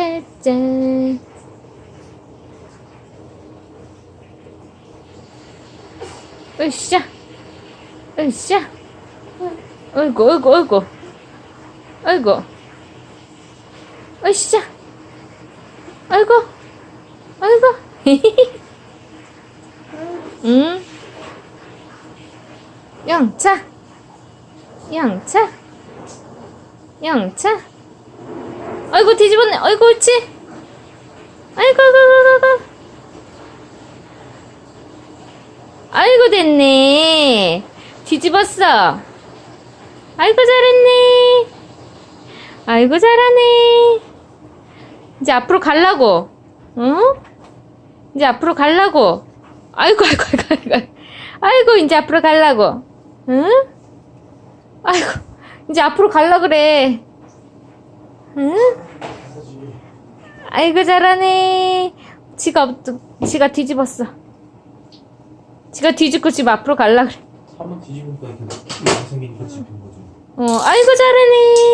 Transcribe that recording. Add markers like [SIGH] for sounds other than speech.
가자. 으쌰. 으쌰. 어이구, 어이구, 어이구. 어이구. 으쌰. 아이고. 아이고. [LAUGHS] 응? 영차. 영차. 영차. 아이고 뒤집었네. 아이고 옳지. 아이고 아이고 아이고 아이고. 됐네. 뒤집었어. 아이고 잘했네. 아이고 잘하네. 이제 앞으로 갈라고. 응? 이제 앞으로 갈라고. 아이고 아이고 아이고 아이고. 아이고 이제 앞으로 갈라고. 응? 아이고 이제 앞으로 갈라 그래. 응? 아이고 잘하네. 지가 엎- 지가 뒤집었어. 지가 뒤집고 지금 앞으로 갈라 그래. 한번 뒤집으니까 이렇게 생기니까 집힌 거죠. 어, 아이고 잘하네.